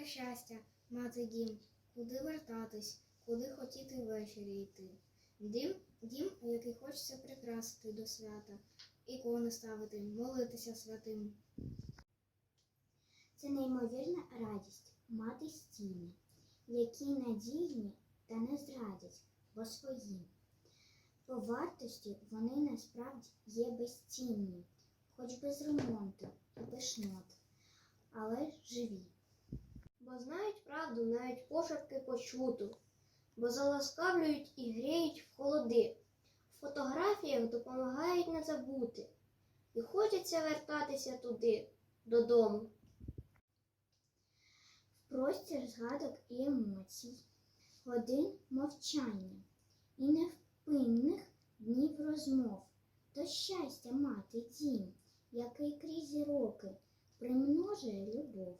Це щастя, мати дім, куди вертатись, куди хотіти ввечері йти. Дім, дім, який хочеться прикрасити до свята, ікони ставити, молитися святим. Це неймовірна радість мати стіни, які надійні та не зрадять, бо свої. По вартості вони насправді є безцінні, хоч без ремонту і пишнот, але живі. Знають правду навіть пошепки почуту, бо заласкавлюють і гріють в холоди. В фотографіях допомагають не забути, і хочеться вертатися туди, додому. Простір згадок і емоцій, годин мовчання і невпинних днів розмов. То щастя мати дім, який крізь роки примножує любов.